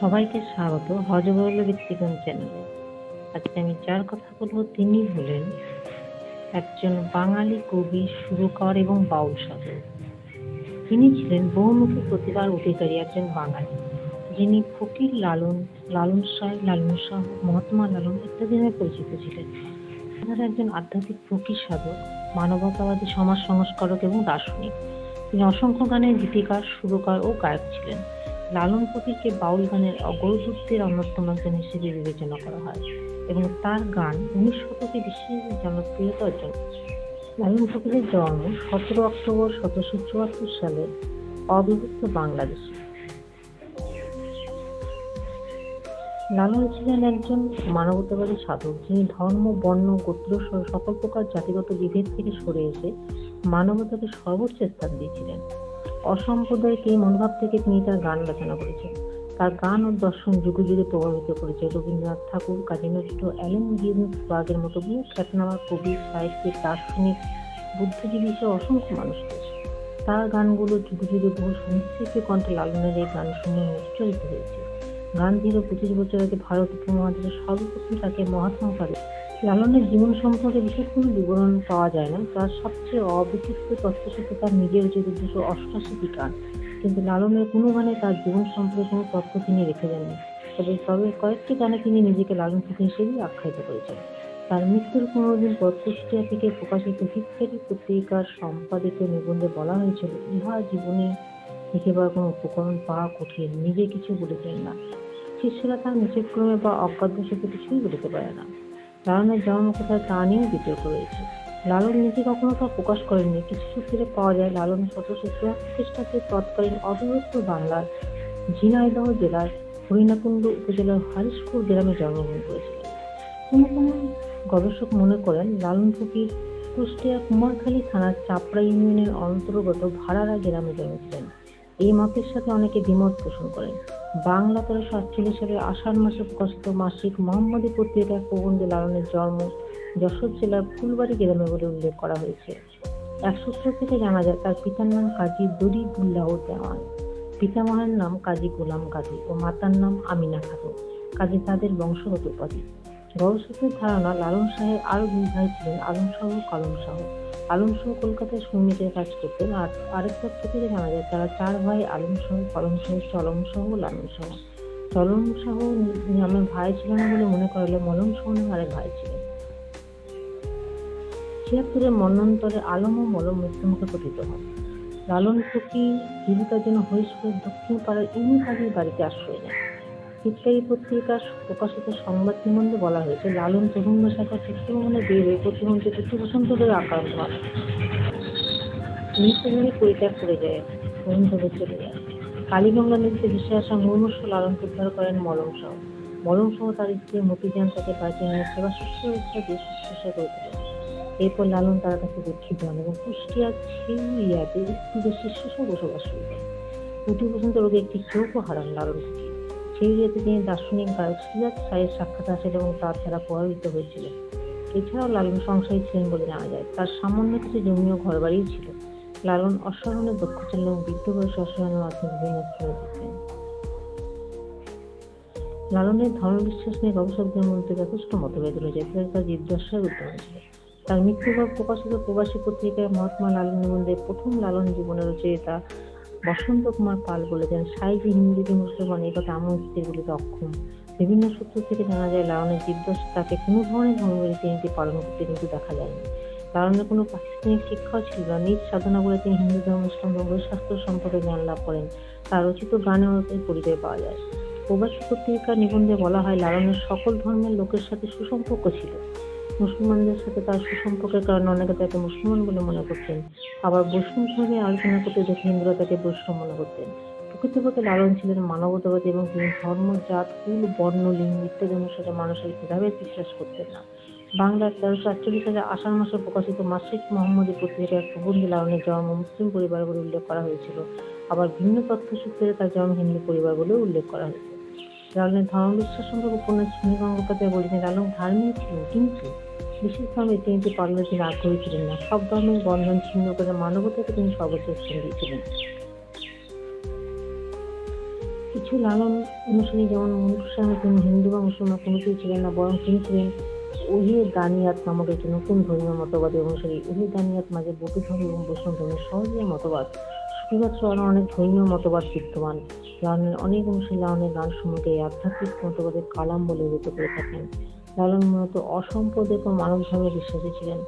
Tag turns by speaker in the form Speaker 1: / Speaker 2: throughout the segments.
Speaker 1: সবাইকে স্বাগত হজবরল ব্যক্তিগণ চ্যানেলে আজকে আমি যার কথা বলব তিনি হলেন একজন বাঙালি কবি, সুরকার এবং বাউল সাধক। তিনি ছিলেন বহুমুখী প্রতিভার অধিকারী একজন বাঙালি। যিনি ফকির লালন লালন সাহেব লালন শাহ, মহাত্মা লালন ইত্যাদি নামে পরিচিত ছিলেন। এছাড়া একজন আধ্যাত্মিক ফকির সাধক, মানবতাবাদী সমাজ সংস্কারক এবং দার্শনিক। তিনি অসংখ্য গানের গীতিকার, সুরকার ও গায়ক ছিলেন। লালন ফকিরকে বাউল গানের অগ্রদূতের অন্যতম একজন হিসেবে বিবেচনা করা হয় এবং তার গান উনিশ শতকে বিশেষ জনপ্রিয়তা অর্জন। লালন ফকিরের জন্ম সতেরো অক্টোবর সতেরোশো চুয়াত্তর সালে অবিভক্ত বাংলাদেশে লালন ছিলেন একজন মানবতাবাদী সাধক যিনি ধর্ম, বর্ণ, গোত্র সকল প্রকার জাতিগত বিভেদ থেকে সরে এসে মানবতাকে সর্বোচ্চ স্থান দিয়েছিলেন অসাম্প্রদায়িক এই মনোভাব থেকে তিনি তার গান রচনা করেছেন? তার গান ও দর্শন যুগে যুগে প্রভাবিত করেছে। রবীন্দ্রনাথ ঠাকুর কাজী নজরুল অ্যালেন গিন্সবার্গের মতো বহু খ্যাতনামা কবি, সাহিত্যিক, দার্শনিক, বুদ্ধিজীবী সহ অসংখ্য মানুষ রয়েছে। তার গানগুলো যুগে যুগে বহু সংস্কৃতি কণ্ঠে লালনের এই গান শুনে উচ্চারিত হয়েছে। গান্ধীর পঁচিশ বছর আগে ভারত উপমহাদেশের সর্বপ্রথম তাকে মহাত্মা উপাধি লালনের জীবন সম্পর্কে বিশেষ কোনো বিবরণ পাওয়া যায় না। তার সবচেয়ে অবিকৃত তথ্যসাথে তার নিজের যে দুশো অষ্টাশিটি গান কিন্তু লালনের কোনো গানে তার জীবন সম্পর্কে কোনো তথ্য তিনি রেখে যাননি তবে তবে কয়েকটি গানে তিনি নিজেকে লালন ফকির হিসেবেই আখ্যায়িত করেছেন। তার মৃত্যুর পনেরো দিন পর থেকে প্রকাশিত হিতকারী পত্রিকার সম্পাদিত নিবন্ধে বলা হয়েছিল, ইহা জীবনে লিখিবার কোনো উপকরণ পাওয়া কঠিন, নিজে কিছু বলেছেন না। শিষ্যরা তার নিচেক্রমে বা অজ্ঞাত অজ্ঞাতবশত কিছুই বলিতে পারে না। লালনের জন্ম কোথায় তা নিয়েও বিতর্ক রয়েছে। লালন নিজে কখনো তা প্রকাশ করেননি কিছু সূত্রে পাওয়া যায়, লালন সতেরোশো চুয়াত্তর খ্রিস্টাব্দে তৎকালীন অবিভক্ত বাংলার ঝিনাইদহ জেলার হরিণাকুণ্ড উপজেলার হারিশপুর গ্রামে জন্মগ্রহণ করেছিলেন। কোনো কোনো গবেষক মনে করেন, লালন ফকির কুষ্টিয়া কুমারখালী থানার চাপড়া ইউনিয়নের অন্তর্গত ভাড়ারা গ্রামে জন্মেছিলেন। এই মতের সাথে অনেকে দ্বিমত পোষণ করেন। বাংলা তেরোশো আটচল্লিশ সালে আষাঢ় মাসে প্রকাশিত মাসিক মোহাম্মদী পত্রিকায় প্রবন্ধে লালনের জন্ম যশোর জেলার ফুলবাড়ি গ্রামে বলে উল্লেখ করা হয়েছে। এক সূত্র থেকে জানা যায়, তার পিতার নাম কাজী দরিদুল্লাহ দেওয়ান। পিতামহের নাম কাজী গোলাম কাজী ও মাতার নাম আমিনা খাতুন। কাজী তাদের বংশগত উপাধি। গবেষকদের ধারণা, লালন শাহের আরও দুই ভাই ছিলেন আলম শাহ ও কলম শাহ আলম শাহ কলকাতায় শ্রমিকের কাজ করতেন। আর আরেক তথ্য থেকে জানা যায়, তারা চার ভাই আলম শাহ, কলম শাহ, চলম শাহ লালন শাহ। চলম শাহ নামে ভাই ছিল না বলে মনে করলে মলম শাহ নামে আরেক ভাই ছিলেন। ছিয়াত্তরের মন্বন্তরে আলম ও মলম মৃত্যুমুখে পতিত হন। লালন ফকির জীবিকার জন্য হরিশপুরের দক্ষিণ পাড়ার ইউনি কাজীর বাড়িতে আশ্রয় নেন। হিতকারী পত্রিকার প্রকাশিত সংবাদ নিবন্ধে বলা হয়েছে, লালন প্রবন্ধ শাখা চিত্রভবনে বের হয়ে প্রতিমন্ত্রী চতুর্থ বসন্ত ধরে আক্রান্ত হয় মৃত্যুভূমি পরিত্যাগ করে যায় প্রবন্ধ চলে যায় কালীগঙ্গা নদীতে ভেসে আসা মুমূর্ষ লালনকে উদ্ধার করেন মলম শাহ। মলম সহ তার স্ত্রী মতিজান তাকে নিয়ে সেবা শুশ্রূষা দিয়ে শুশ্রূষা করে তোলেন। এরপর লালন তার কাছে দীক্ষিত হন এবং কুষ্টিয়ার ছিউরিয়াতে স্ত্রীদের শিষ্য সহ বসবাস শুরু প্রতি বসন্ত রোগে একটি চোখও হারান লালন। সেই ইয়েতে তিনি দার্শনিক গায়ক সিরাজ সাহের সাক্ষাৎ আসেন এবং তার দ্বারা প্রভাবিত হয়েছিলেন এছাড়াও লালন সংসারী ছিলেন বলে জানা যায়। তার সামান্য কিছু জমি ও ঘরবাড়িই ছিল। লালন অসাধারণের দক্ষ ছিলেন এবং বৃদ্ধ বয়সে অসাধারণের মাধ্যমে বিভিন্ন স্থানে যেতেন লালনের ধর্মবিশ্বাস নিয়ে গবেষকদের মধ্যে যথেষ্ট মতভেদ রয়েছে। তাই তার জিজ্ঞাসার উদ্যম ছিল তার মৃত্যুর পর প্রকাশিত প্রবাসী পত্রিকায় মহাত্মা লালন নিবন্ধে প্রথম লালন জীবনের রচয়িতা বসন্ত কুমার পাল বলেছেন সাইজি হিন্দুকে মুসলমান, এই কথা আমল স্থিরগুলিতে অক্ষম বিভিন্ন সূত্র থেকে জানা যায়, লালনের জিজ্ঞাসা তাকে কোনো ধরনের ধর্মরীতি নীতি পালন করতে কিন্তু দেখা যায়নি। লালনের কোনো প্রাতিষ্ঠানিক শিক্ষাও ছিল না। নিজ সাধনা করে তিনি হিন্দু ধর্ম, ইসলাম ধর্ম, শাস্ত্র সম্পর্কে জ্ঞান লাভ করেন। তার রচিত গানেও পরিচয় পাওয়া যায়। প্রবাসী পত্রিকার নিবন্ধে বলা হয়, লালনের সকল ধর্মের লোকের সাথে সুসম্পর্ক ছিল। মুসলমানদের সাথে তার সুসম্পর্কের কারণে অনেকে তাকে মুসলমান বলে মনে করতেন। আবার বৈষ্ণব ধর্মে আলোচনা করতে দেখে হিন্দুরা তাকে বৈষ্ণব মনে করতেন। প্রকৃতপক্ষে লালন ছিলেন মানবতাবাদী এবং তিনি ধর্ম, জাত, কুল, বর্ণ, লিঙ্গ ইত্যাদি অনুসারে মানুষের ভেদাভেদ বিশ্বাস করতেন না। বাংলার তেরোশো আটচল্লিশ সালে আষাঢ় মাসে প্রকাশিত মাসিক মোহাম্মদী পত্রিকায় প্রবন্ধে লালনের জন্ম মুসলিম পরিবার বলে উল্লেখ করা হয়েছিল। আবার ভিন্ন তথ্যসূত্রে তার জন্ম হিন্দু পরিবার বলে উল্লেখ করা হয়েছে। লালনের ধর্মবিশ্বাস সম্পর্কে উপন্যাস সুনীল গঙ্গোপাধ্যায় বলেছেন, লালন ধার্মিক ছিলেন কিন্তু বিশেষ ধর্মে তিনি যে তিনি আগ্রহী ছিলেন না। সব ধর্মের বন্ধন ছিন্ন করে মানবতাকে তিনি সর্বোচ্চ স্থান দিয়েছিলেন। কিছু লালন অনুসারী যেমন মনুষ্য তিনি হিন্দু বা মুসলমান কোনো কিছু ছিলেন না, বরং তিনি ছিলেন ওহি দানিয়াত নামক একটি নতুন ধর্মীয় মতবাদী অনুসারী। ওহি, দানিয়াত মাঝে বৌদ্ধ ধর্ম এবং বৈষ্ণব ধর্মের সহজে মতবাদ। সুফিবাদ সহ অনেক ধর্মীয় মতবাদ বিদ্যমান। লালনের অনেক অনুসারী লালনের গান সমূহকে এই আধ্যাত্মিক মতবাদের কালাম বলে অভিহিত করে থাকেন। লালন মূলত অসম্পদের ও মানব ধর্মে বিশ্বাসী ছিলেন।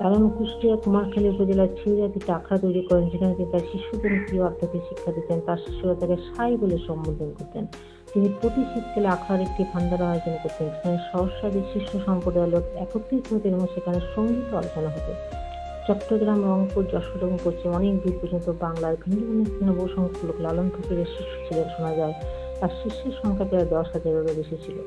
Speaker 1: লালন কুষ্টিয়া কুমারখালী উপজেলার ছিউজাতি টাকরা তৈরি করেন, যেখানে তিনি তার শিশুদের প্রিয় আধ্যাত্মিক শিক্ষা দিতেন, তার শিশুরা তাকে সাই বলে সম্বোধন করতেন। তিনি প্রতি শীতকালে আখড়ার একটি ভান্ডার আয়োজন করতেন সেখানে সহস্রাধিক শিষ্য সম্প্রদায়ের লোক একত্রিত হতেন এবং সেখানে সংগীত আলোচনা হতো। চট্টগ্রাম, রংপুর, যশোর এবং পশ্চিম অনেক দূর পর্যন্ত বাংলার ভিন্ন ভিন্ন স্থানে বহু সংখ্যক লোক লালন ফকিরের শিষ্য ছিলেন শোনা যায়। তার শিষ্যের সংখ্যা প্রায় দশ হাজারেরও বেশি ছিল।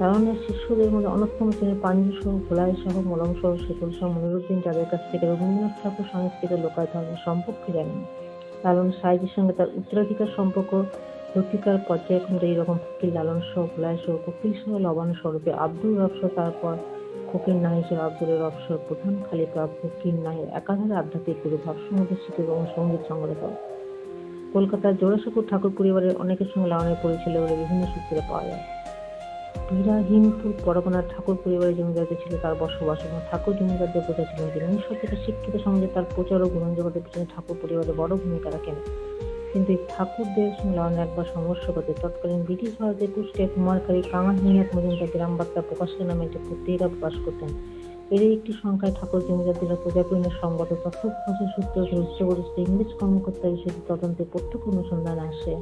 Speaker 1: লালনের শিষ্যদের মধ্যে অন্যতম ছিলেন পাঞ্জু সহ, ভোলাই সহ, মলম সহ শীতল সহ, মনিরুদ্দিন যাদের কাছ থেকে রবীন্দ্রনাথ ঠাকুর সংস্কৃত লোকায় ধর্মের সম্পর্কে জানেন। লালন সাহিত্যের সঙ্গে তার উত্তরাধিকার সম্পর্ক লতিকার পর্যায়ক্রমে এইরকম ফকির লালন সহ, ভোলাই সহ, কপিল সহ, লবণ স্বরূপে আব্দুল রব সহ, তারপর ফকির নাহি সহ, আব্দুল রব সহ, প্রধান খালিফা ফকির নাহি, একাধারে আধ্যাত্মিক গুরু ভাবসমুদ্র এবং সংগীত সংগ্রহ কলকাতার জোড়াসাঁকুর ঠাকুর পরিবারের অনেকের সঙ্গে লালনের পরিচয় বলে বিভিন্ন সূত্রে পাওয়া যায়। বিরাহীনপুর পরগনার ঠাকুর পরিবারের জমিদারদের ছিল তার বসবাস এবং ঠাকুর জমিদারদের প্রজা ছিলেন তিনি উনিশশো থেকে শিক্ষিত সমাজে তার প্রচার ও গুণন জগতের পিছনে ঠাকুর পরিবারে বড় ভূমিকা রাখেন। কিন্তু এই ঠাকুরদের সঙ্গে একবার সংঘর্ষ করতে তৎকালীন ব্রিটিশ ভারতের কুষ্টিয়া কুমারকারী কামাল মিয়াত মজুমদার গ্রাম বার্তা প্রকাশের নামে একটি পত্রিকা প্রকাশ করতেন। এরই একটি সংখ্যায় ঠাকুর জমিদারদের প্রজাপূর্ণের সংগত তথ্য প্রকাশের সূত্র উচ্চপরিচিত ইংরেজ কর্মকর্তা বিষয়টি তদন্তে প্রত্যক্ষ অনুসন্ধান আসে।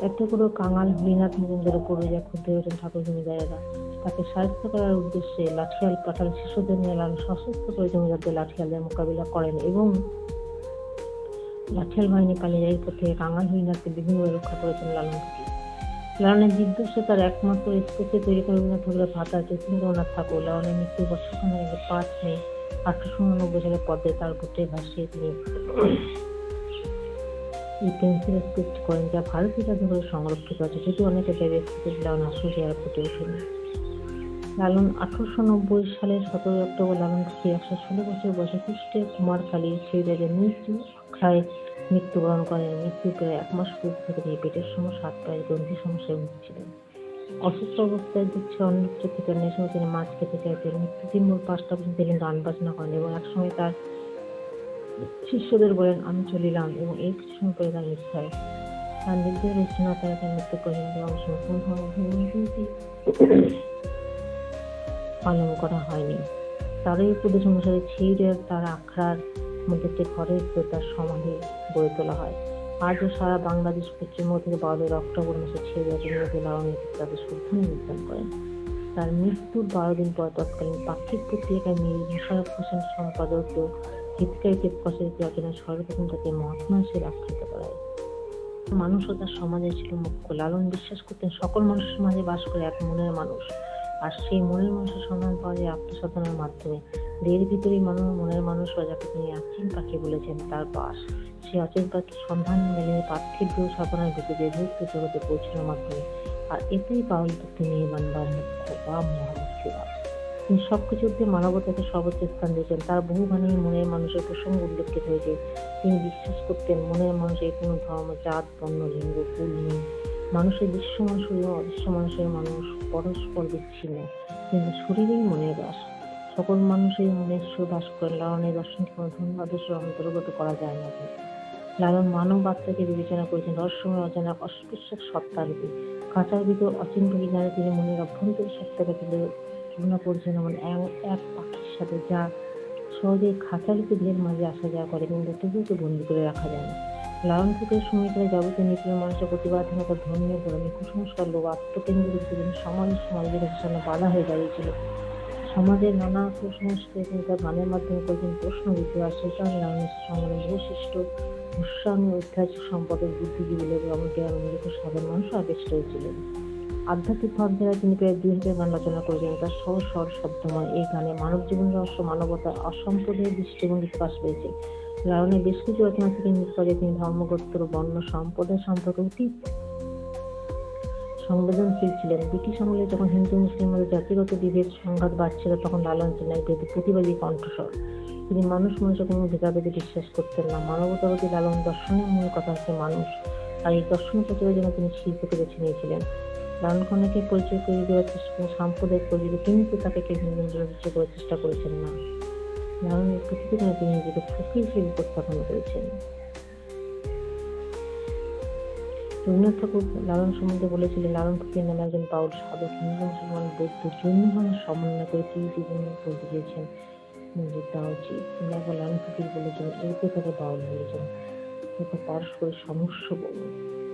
Speaker 1: একটা করে কাঙাল হরিনাথ উপর যা ক্ষুদ্র ওঠেন ঠাকুর জমিদারেরা তাকে সাহায্য করার উদ্দেশ্যে লাঠিয়াল পাঠাল শিশুদের লালন সশস্ত্র করে জমিদারদের লাঠিয়ালদের মোকাবিলা করেন এবং লাঠিয়াল বাহিনী এরপর থেকে কাঙাল হরিনাথকে বিভিন্নভাবে রক্ষা করেছেন লালন লালনের বিদ্বেষে তার একমাত্র স্পেসে তৈরি করে রবীন্দ্রনাথ ঠাকুরের ভাতা, যতীন্দ্রনাথ ঠাকুর। লালনের মৃত্যুর বছরখানেক আগে পাঁচ মে আঠারোশো উননব্বই সালে পদ্মে তার বুটে ভাসিয়ে তিনি এই পেন্সিল স্কেচটি করেন, যা ভারতীয় জাদুঘরে সংরক্ষিত আছে। যদি অনেকে ভেবে স্কেচ লালন আসলে আর ফুটে ওঠেনি লালন আঠারোশো নব্বই সালের সতেরোই অক্টোবর লালন থেকে একশো ষোলো বছর বয়সে কুষ্টিয়া কুমারকালী ছেলেদের মৃত্যু আখড়ায় মৃত্যুবরণ করেন। মৃত্যু প্রায় এক মাস পূর্ব থেকে তিনি পেটের সমস্যা হাত পায়ের গ্রন্থি সমস্যায় ভুগছিলেন। অসুস্থ অবস্থায় দিচ্ছে অন্য চোখে নেই সময় তিনি মাছ খেতে চাইতেন। মৃত্যু ভোর পাঁচটা পর্যন্ত তিনি গান বাজনা করেন এবং একসময় তার শিষ্যদের বলেন, আমি চলিলাম এবং এই কিছু সময় তার হয়। তার রচনা তারা তার মৃত্যু করেন এবং পালন করা হয়নি। তারই উপদেশ অনুসারে ছিঁড়ের তার আখড়ার মধ্যে ঘরের তার সমাধি গড়ে তোলা হয়। আজও সারা বাংলাদেশ পশ্চিমবঙ্গ থেকে বারোই অক্টোবর মাসে ছিঁড়ে তাদের শ্রদ্ধা নিবেদন করেন। তার মৃত্যুর বারো দিন পর তৎকালীন পাক্ষিক পত্রিকায় মীর মুশারফ হোসেন সম্পাদক ও হিতকারীকে প্রকাশিত রচনা সর্বপ্রথম তাকে মহাত্মা হিসেবে আখ্যায়িত করা হয় মানুষ ও তার সমাজে ছিল মুখ্য লালন বিশ্বাস করতেন সকল মানুষের মাঝে বাস করে এক মনের মানুষ। আর সেই মনের মানুষের সন্ধান পাওয়া যায় আত্মসাধনার মাধ্যমে। দেহের ভিতরেই মানুষ মনের মানুষ যাকে তিনি অচিন পাখি বলেছেন, তার বাস। সেই অচিন পাখির সন্ধান মেলে পার্থিব সাধনার ভিতরে ভৌত জগতে পৌঁছানোর মাধ্যমে। আর এতেই পাওয়া নির্মাণ বা মুখ্য বা মহামুক্তিবাদ তিনি সবকিছুর দিয়ে মানবতাকে সর্বোচ্চ স্থান দিয়েছেন। তার বহু গানে মনের মানুষের প্রসঙ্গ উল্লেখিত হয়েছে তিনি বিশ্বাস করতেন, মনের মানুষের কোনো ধর্ম, জাত, বর্ণ, লিঙ্গ, কুল নেই। মানুষের দৃশ্যমান শরীর অদৃশ্য মানুষের মানুষ পরস্পর বিচ্ছিন্ন। কিন্তু শরীরেই মনের বাস। সকল মানুষের মনে ঈশ্বর বাস করেন লালনের দর্শনকে কোনো আদর্শ অন্তর্গত করা যায় না। লালন মানব আত্মাকে বিবেচনা করেছেন। রহস্যময়, অজানা অস্পৃশ্য সত্তা রূপে কাঁচার ভিতর অচিন বিজ্ঞানে তিনি মনের অভ্যন্তরীণ সত্তাকে তুলে তুলনা করেছেন এমন এক পাখির সাথে, যা সহজেই খাঁচালিতে ঢের মাঝে আসা যাওয়া করে কিন্তু তবুকে বন্দি করে রাখা যায় না। লালন থেকে সময়কালে যাবতীয় নীতি মানুষের প্রতিবাদহীনতা ধর্মীয় গোড়ামি কুসংস্কার লোক আত্মকেন্দ্রিক জীবনে, সমাজ, সমাজের সামনে বাধা হয়ে দাঁড়িয়েছিল। সমাজের নানা কুসংস্কার তার গানের মাধ্যমে কয়েকজন প্রশ্ন দিতে আর কারণে লালনের সঙ্গে বহুশিষ্ট ভূস্বামী ঐতিহাসিক সম্পদের বুদ্ধিজীবী লোক এমনকি আমেরিক সাধারণ মানুষ আবিষ্ট হয়েছিলেন। আধ্যাত্মিক ভাবধারা তিনি প্রায় দুই হাজার গান রচনা করেছেন। তার সহ স্বর শব্দময় এই গানে মানব জীবন, রহস্য, মানবতা অসম্প্রদায়ের দৃষ্টিভঙ্গি প্রকাশ পেয়েছে লালনের বেশ কিছু রচনা থেকে করে তিনি ধর্মগোত্র বর্ণ, সম্প্রদায় সম্পর্কে অতি সংবেদনশীল ছিলেন। ব্রিটিশ আমলে যখন হিন্দু, মুসলিম মধ্যে জাতিগত বিভেদ, সংঘাত বাড়ছিল, তখন লালন ছিলেন এক প্রতিবাদী কণ্ঠস্বর। তিনি মানুষ মানুষের কোনো ভেদাভেদে বিশ্বাস করতেন না। মানবতাবাদী লালন দর্শনের মূল কথা হচ্ছে মানুষ। আর এই দর্শন প্রচারের জন্য তিনি শিল্পকে বেছে নিয়েছিলেন। লালন পরিচয় করে দেওয়ার চেষ্টা সাম্প্রদায়িক পরিচয় কিন্তু তাকে কেউ হিন্দু মুসলিম করার চেষ্টা করেছেন না। লালনের প্রতিবেদনে তিনি নিজেকে ফকির হিসেবে উপস্থাপন করেছেন। রবীন্দ্রনাথ ঠাকুর লালন সম্বন্ধে বলেছিলেন, লালন ফকির নামে একজন বাউল সাধক, হিন্দু, মুসলমান, বৌদ্ধ, জৈন ধর্মের সমন্বয় করে তিনি জীবন বলতে চেয়েছেন। মন্দির দেওয়া উচিত। তিনি একবার লালন ফকির বলেছেন এরপরে তাকে বাউল বলেছেন। এটা পারস্পরিক সমস্যা বলুন।